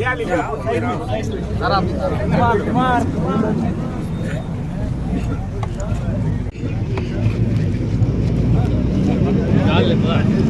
Dale, dale.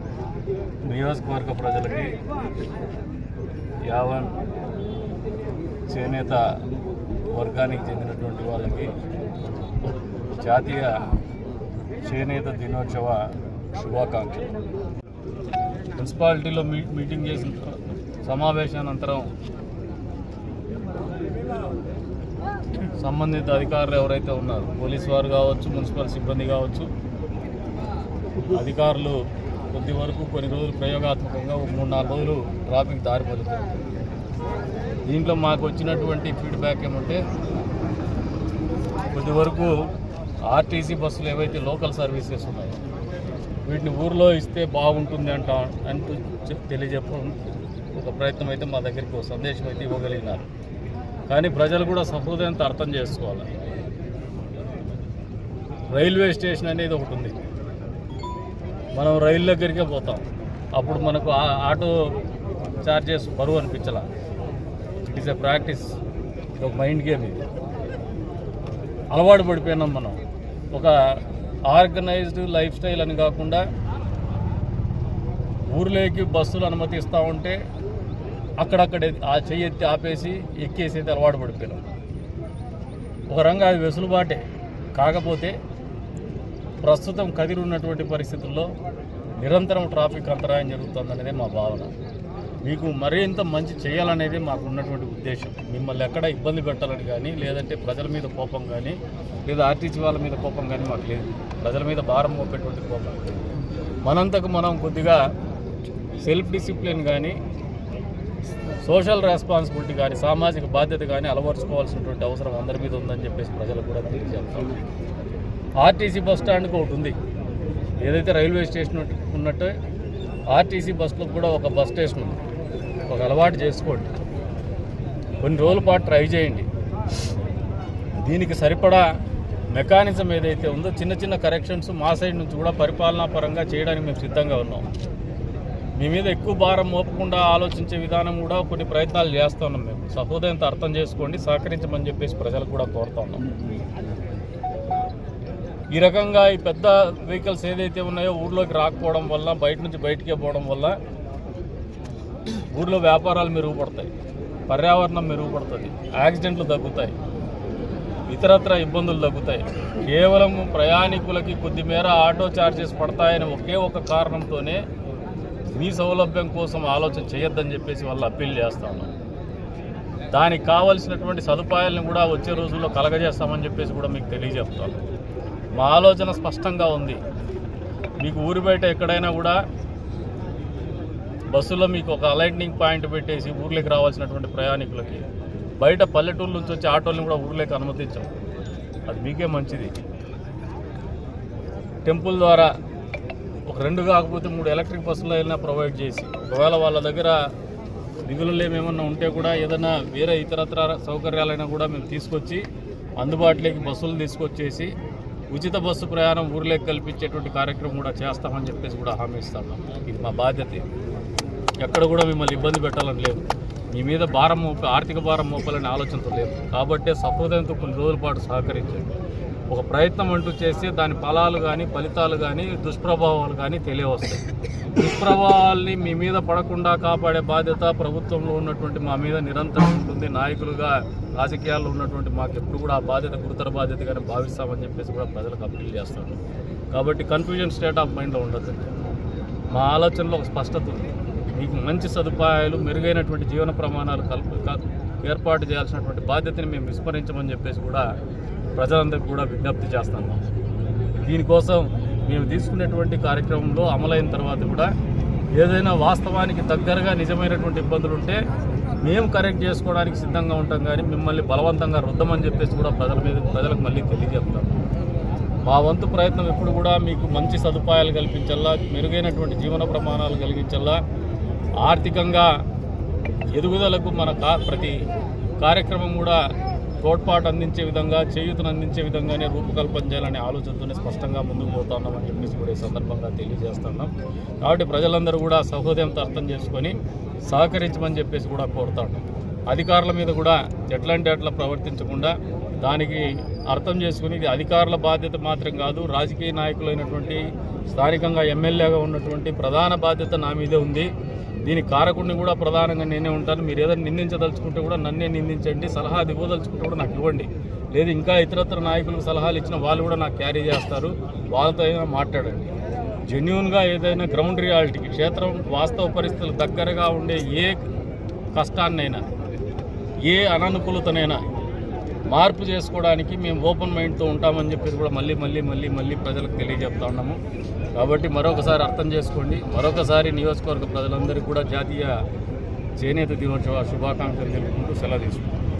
నియోజకవర్గ ప్రజలకి యావన్ చేనేత వర్గానికి చెందినటువంటి వాళ్ళకి జాతీయ చేనేత దినోత్సవ శుభాకాంక్షలు. మున్సిపాలిటీలో మీటింగ్ చేసిన సమావేశానంతరం సంబంధిత అధికారులు ఎవరైతే ఉన్నారో పోలీసు వారు కావచ్చు మున్సిపల్ సిబ్బంది కావచ్చు అధికారులు కొద్ది వరకు కొన్ని రోజులు ప్రయోగాత్మకంగా ఒక మూడు నాలుగు రోజులు ట్రాఫిక్ దారి పలుతుంది దీంట్లో మాకు వచ్చినటువంటి ఫీడ్బ్యాక్ ఏమంటే కొద్ది వరకు ఆర్టీసీ బస్సులు ఏవైతే లోకల్ సర్వీసెస్ ఉన్నాయో వీటిని ఊర్లో ఇస్తే బాగుంటుంది అంట అంటూ చెప్- తెలియజెప్పడం ఒక ప్రయత్నం అయితే మా దగ్గరికి ఒక సందేశం అయితే ఇవ్వగలిగినారు. కానీ ప్రజలు కూడా సహృదయంతో అర్థం చేసుకోవాలి. రైల్వే స్టేషన్ అనేది ఒకటి ఉంది. మనం రైలు దగ్గరికే పోతాం. అప్పుడు మనకు ఆ- ఆటో చార్జెస్ బరువు అనిపించాల. ఇట్ ఈస్ ఎ ప్రాక్టీస్ ఒక మైండ్ గేమ్ ఇది. అలవాటు పడిపోయినాం మనం. ఒక ఆర్గనైజ్డ్ లైఫ్ స్టైల్ అని కాకుండా ఊర్లోకి బస్సులు అనుమతిస్తూ ఉంటే అక్కడక్కడ ఆ చెయ్యి ఎత్తి ఆపేసి ఎక్కేసి అయితే అలవాటు పడిపోయినాం. ఒక రంగా అది వెసులుబాటే. కాకపోతే ప్రస్తుతం కదిరి ఉన్నటువంటి పరిస్థితుల్లో నిరంతరం ట్రాఫిక్ అంతరాయం జరుగుతుందనేదే మా భావన. మీకు మరింత మంచి చేయాలనేది మాకు ఉన్నటువంటి ఉద్దేశం. మిమ్మల్ని ఎక్కడ ఇబ్బంది పెట్టాలని కానీ లేదంటే ప్రజల మీద కోపం కానీ లేదా ఆర్టీసీ వాళ్ళ మీద కోపం కానీ మాకు లేదు. ప్రజల మీద భారం మోపేటువంటి కోపం మనంతకు మనం కొద్దిగా సెల్ఫ్ డిసిప్లిన్ కానీ సోషల్ రెస్పాన్సిబిలిటీ కానీ సామాజిక బాధ్యత కానీ అలవర్చుకోవాల్సినటువంటి అవసరం అందరి మీద ఉందని చెప్పేసి ప్రజలకు కూడా తెలియజేస్తాం. ఆర్టీసీ బస్ స్టాండ్కి ఒకటి ఉంది. ఏదైతే రైల్వే స్టేషన్ ఉన్నట్టు ఆర్టీసీ బస్సులో కూడా ఒక బస్ స్టేషన్ ఉంది. ఒక అలవాటు చేసుకోండి. కొన్ని రోజుల పాటు ట్రై చేయండి. దీనికి సరిపడా మెకానిజం ఏదైతే ఉందో చిన్న చిన్న కరెక్షన్స్ మా సైడ్ నుంచి కూడా పరిపాలనా పరంగా చేయడానికి మేము సిద్ధంగా ఉన్నాం. మీ మీద ఎక్కువ భారం మోపకుండా ఆలోచించే విధానం కూడా కొన్ని ప్రయత్నాలు చేస్తున్నాం మేము. సహోదయంతో అర్థం చేసుకోండి సహకరించమని చెప్పేసి ప్రజలకు కూడా కోరుతా ఉన్నాం. ఈ రకంగా ఈ పెద్ద వెహికల్స్ ఏదైతే ఉన్నాయో ఊర్లోకి రాకపోవడం వల్ల బయట నుంచి బయటికే పోవడం వల్ల ఊర్లో వ్యాపారాలు మెరుగుపడతాయి. పర్యావరణం మెరుగుపడుతుంది. యాక్సిడెంట్లు తగ్గుతాయి. ఇతరత్ర ఇబ్బందులు తగ్గుతాయి. కేవలం ప్రయాణికులకి కొద్దిమేర ఆటో ఛార్జెస్ పడతాయని ఒకే ఒక కారణంతోనే మీ సౌలభ్యం కోసం ఆలోచన చేయొద్దని చెప్పేసి వాళ్ళు అప్పీల్ చేస్తా ఉన్నాం. దానికి కావలసినటువంటి సదుపాయాలను కూడా వచ్చే రోజుల్లో కలగజేస్తామని చెప్పేసి కూడా మీకు తెలియజేస్తాను మా ఆలోచన స్పష్టంగా ఉంది. మీకు ఊరి బయట ఎక్కడైనా కూడా బస్సులో మీకు ఒక అలైట్నింగ్ పాయింట్ పెట్టేసి ఊర్లోకి రావాల్సినటువంటి ప్రయాణికులకి బయట పల్లెటూరు నుంచి వచ్చే ఆటోలను కూడా ఊర్లోకి అనుమతించాం. అది మీకే మంచిది. టెంపుల్ ద్వారా ఒక రెండు కాకపోతే మూడు ఎలక్ట్రిక్ బస్సులు అయినా ప్రొవైడ్ చేసి ఒకవేళ వాళ్ళ దగ్గర నిధులు ఏమన్నా ఉంటే కూడా ఏదైనా వేరే ఇతరత్ర సౌకర్యాలైనా కూడా మేము తీసుకొచ్చి అందుబాటులోకి బస్సులు తీసుకొచ్చేసి ఉచిత బస్సు ప్రయాణం ఊర్లోకి కల్పించేటువంటి కార్యక్రమం కూడా చేస్తామని చెప్పేసి కూడా హామీ ఇస్తాము ఇది మా బాధ్యత. ఎక్కడ కూడా మిమ్మల్ని ఇబ్బంది పెట్టాలని లేదు. మీ మీద భారం మోప ఆర్థిక భారం మోపాలనే ఆలోచనతో లేదు. కాబట్టే సహృదయంతో కొన్ని రోజుల పాటు సహకరించండి. ఒక ప్రయత్నం అంటూ చేస్తే దాని ఫలాలు కానీ ఫలితాలు కానీ దుష్ప్రభావాలు కానీ తెలియవస్తాయి. దుష్ప్రభావాల్ని మీ మీద పడకుండా కాపాడే బాధ్యత ప్రభుత్వంలో ఉన్నటువంటి మా మీద నిరంతరం ఉంటుంది. నాయకులుగా రాజకీయాల్లో ఉన్నటువంటి మాకు ఎప్పుడు కూడా ఆ బాధ్యత గురుతర బాధ్యతగానే భావిస్తామని చెప్పేసి కూడా ప్రజలకు అప్పీల్ చేస్తాను. కాబట్టి కన్ఫ్యూజన్ స్టేట్ ఆఫ్ మైండ్లో ఉండదు మా ఆలోచనలో ఒక స్పష్టత ఉంది. మీకు మంచి సదుపాయాలు మెరుగైనటువంటి జీవన ప్రమాణాలు కల్ప ఏర్పాటు చేయాల్సినటువంటి బాధ్యతని మేము విస్మరించమని చెప్పేసి కూడా ప్రజలందరికీ కూడా విజ్ఞప్తి చేస్తాను. దీనికోసం మేము తీసుకునేటువంటి కార్యక్రమంలో అమలైన తర్వాత కూడా ఏదైనా వాస్తవానికి దగ్గరగా నిజమైనటువంటి ఇబ్బందులు ఉంటే మేము కరెక్ట్ చేసుకోవడానికి సిద్ధంగా ఉంటాం కానీ మిమ్మల్ని బలవంతంగా రుద్దమని చెప్పేసి కూడా ప్రజల మీద ప్రజలకు మళ్ళీ తెలియజేస్తాం. మా వంతు ప్రయత్నం ఎప్పుడు కూడా మీకు మంచి సదుపాయాలు కల్పించల్లా మెరుగైనటువంటి జీవన ప్రమాణాలు కలిగించల్లా ఆర్థికంగా ఎదుగుదలకు మన కా ప్రతి కార్యక్రమం కూడా తోడ్పాటు అందించే విధంగా చేయూతను అందించే విధంగానే రూపకల్పన చేయాలనే ఆలోచనతోనే స్పష్టంగా ముందుకు పోతున్నామని చెప్పేసి కూడా ఈ సందర్భంగా తెలియజేస్తున్నాం. కాబట్టి ప్రజలందరూ కూడా సహోదయంతో అర్థం చేసుకొని సహకరించమని చెప్పేసి కూడా కోరుతా అధికారుల మీద కూడా ఎట్లాంటి అట్లా ప్రవర్తించకుండా దానికి అర్థం చేసుకుని ఇది అధికారుల బాధ్యత మాత్రం కాదు రాజకీయ నాయకులైనటువంటి స్థానికంగా ఎమ్మెల్యేగా ఉన్నటువంటి ప్రధాన బాధ్యత నా మీదే ఉంది. దీని కారకుడిని కూడా ప్రధానంగా నేనే ఉంటాను. మీరు ఏదైనా నిందించదలుచుకుంటే కూడా నన్నే నిందించండి. సలహా ఇవ్వదలుచుకుంటే కూడా నాకు ఇవ్వండి. లేదు ఇంకా ఇతరత్ర నాయకులకు సలహాలు ఇచ్చిన వాళ్ళు కూడా నాకు క్యారీ చేస్తారు. వాళ్ళతో అయినా మాట్లాడండి. జెన్యున్గా ఏదైనా గ్రౌండ్ రియాలిటీకి క్షేత్రం వాస్తవ పరిస్థితులు దగ్గరగా ఉండే ఏ కష్టాన్నైనా ఏ అననుకూలతనైనా మార్పు చేసుకోవడానికి మేము ఓపెన్ మైండ్తో ఉంటామని చెప్పేసి కూడా మళ్ళీ మళ్ళీ మళ్ళీ మళ్ళీ ప్రజలకు తెలియజేస్తా ఉన్నాము. కాబట్టి మరొకసారి అర్థం చేసుకోండి. మరొకసారి నియోజకవర్గ ప్రజలందరికీ కూడా జాతీయ చేనేత దినోత్సవ శుభాకాంక్షలు తెలుపుకుంటూ సెలవు తీసుకుంటాం